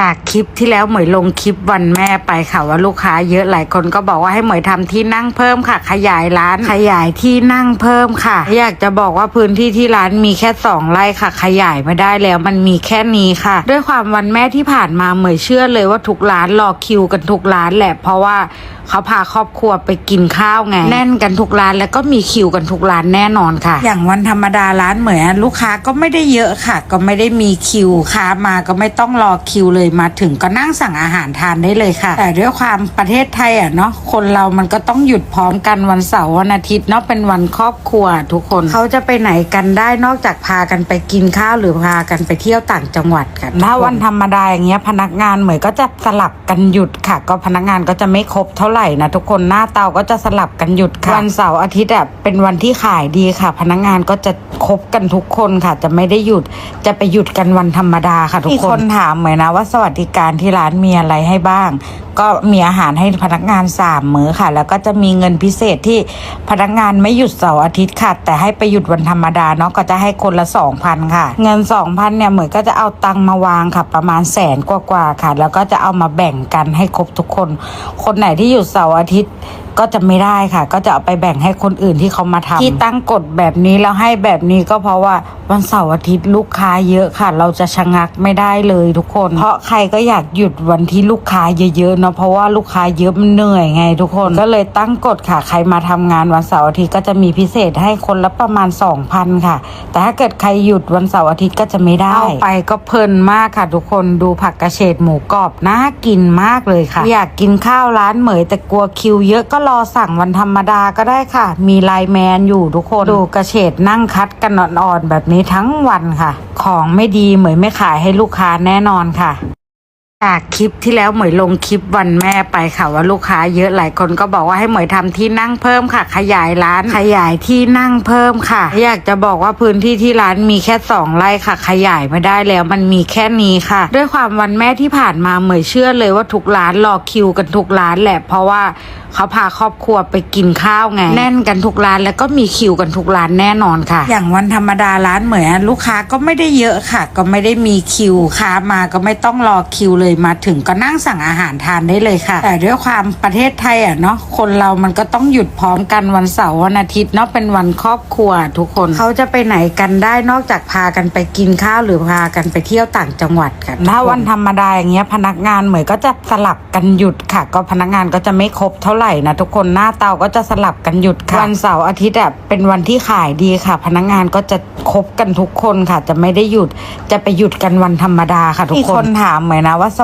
จากคลิปที่แล้วเหมยลงคลิปวันแม่ไปค่ะว่าลูกค้าเยอะหลายคนก็บอกว่าให้เหมยทำที่นั่งเพิ่มค่ะ ขยายร้านขยายที่นั่งเพิ่มค่ะ อยากจะบอกว่าพื้นที่ที่ร้านมีแค่สองไร่ค่ะ ขยายไม่ได้แล้วมันมีแค่นี้ค่ะ ด้วยความวันแม่ที่ผ่านมาเหมยเชื่อเลยว่าทุกร้านรอคิวกันทุกร้านแหละ เพราะว่าเขาพาครอบครัวไปกินข้าวไงแน่นกันทุกร้านแล้วก็มีคิวกันทุกร้านแน่นอนค่ะ อย่างวันธรรมดาร้านเหมยลูกค้าก็ไม่ได้เยอะค่ะ ก็ไม่ได้มีคิวค้ามาก็ไม่ต้องรอคิวเลยมาถึงก็นั่งสั่งอาหารทานได้เลยค่ะ แต่ด้วยความประเทศไทยอะเนาะคนเรามันก็ต้องหยุดพร้อมกันวันเสาร์วันอาทิตย์เนาะเป็นวันครอบครัวทุกคนเขาจะไปไหนกันได้นอกจากพากันไปกินข้าวหรือพากันไปเที่ยวต่างจังหวัดกันถ้าวันธรรมดาอย่างเงี้ยพนักงานเหมยก็จะสลับกันหยุดค่ะ ก็พนักงานก็จะไม่ครบเท่าไหร่นะทุกคนหน้าเตาก็จะสลับกันหยุดค่ะวันเสาร์อาทิตย์อะเป็นวันที่ขายดีค่ะ พนักงานก็จะครบกันทุกคนค่ะ จะไม่ได้หยุดจะไปหยุดกันวันธรรมดาค่ะทุกคนมีคนถามเหมยนะว่าสวัสดิการที่ร้านมีอะไรให้บ้าง ก็มีอาหารให้พนักงานสามมื้อค่ะ แล้วก็จะมีเงินพิเศษที่พนักงานไม่หยุดเสาร์อาทิตย์ค่ะ แต่ให้ไปหยุดวันธรรมดาเนาะก็จะให้คนละสองพันค่ะ เงินสองพันเนี่ยเหมือนก็จะเอาตังค์มาวางค่ะ ประมาณแสนกว่าๆค่ะ แล้วก็จะเอามาแบ่งกันให้ครบทุกคน คนไหนที่หยุดเสาร์อาทิตย์ ก็จะไม่ได้ค่ะ ก็จะเอาไปแบ่งให้คนอื่นที่เขามาทำที่ตั้งกฎแบบนี้แล้วให้แบบนี้ก็เพราะว่าวันเสาร์อาทิตย์ลูกค้าเยอะค่ะ เราจะชะงักไม่ได้เลยทุกคน เพราะใครก็อยากหยุดวันที่ลูกค้าเยอะๆเนาะเพราะว่าลูกค้าเยอะมันเหนื่อยไง ทุกคนก็เลยตั้งกฎค่ะ ใครมาทำงานวันเสาร์อาทิตย์ก็จะมีพิเศษให้คนละประมาณ 2,000 ค่ะ แต่ถ้าเกิดใครหยุดวันเสาร์อาทิตย์ก็จะไม่ได้เอาไปก็เพลินมากค่ะ ทุกคนดูผักกระเฉดหมูกรอบน่ากินมากเลยค่ะ อยากกินข้าวร้านเหมยแต่กลัวคิวเยอะก็รอสั่งวันธรรมดาก็ได้ค่ะ มีไลแมนอยู่ทุกคน ดูกระเฉดนั่งคัดกันอ่อนๆแบบนี้ทั้งวันค่ะ ของไม่ดีเหมยไม่ขายให้ลูกค้าแน่นอนค่ะ จากคลิปที่แล้วเหมยลงคลิปวันแม่ไปค่ะว่าลูกค้าเยอะหลายคนก็บอกว่าให้เหมยทำที่นั่งเพิ่มค่ะ ขยายร้านขยายที่นั่งเพิ่มค่ะ อยากจะบอกว่าพื้นที่ที่ร้านมีแค่สองไร่ค่ะ ขยายไม่ได้แล้วมันมีแค่นี้ค่ะ ด้วยความวันแม่ที่ผ่านมาเหมยเชื่อเลยว่าทุกร้านรอคิวกันทุกร้านแหละ เพราะว่าเขาพาครอบครัวไปกินข้าวไงแน่นกันทุกร้านแล้วก็มีคิวกันทุกร้านแน่นอนค่ะ อย่างวันธรรมดาร้านเหมยอะลูกค้าก็ไม่ได้เยอะค่ะ ก็ไม่ได้มีคิวค้ามาก็ไม่ต้องรอคิวเลยมาถึงก็นั่งสั่งอาหารทานได้เลยค่ะ แต่ด้วยความประเทศไทยอะเนาะคนเรามันก็ต้องหยุดพร้อมกันวันเสาร์วันอาทิตย์เนาะเป็นวันครอบครัวทุกคนเขาจะไปไหนกันได้นอกจากพากันไปกินข้าวหรือพากันไปเที่ยวต่างจังหวัดกันถ้าวันธรรมดาอย่างเงี้ยพนักงานเหมยก็จะสลับกันหยุดค่ะ ก็พนักงานก็จะไม่ครบเท่าไหร่นะทุกคนหน้าเตาก็จะสลับกันหยุดค่ะวันเสาร์อาทิตย์อะเป็นวันที่ขายดีค่ะ พนักงานก็จะครบกันทุกคนค่ะ จะไม่ได้หยุดจะไปหยุดกันวันธรรมดาค่ะทุกคนมีคนถามเหมยนะว่าส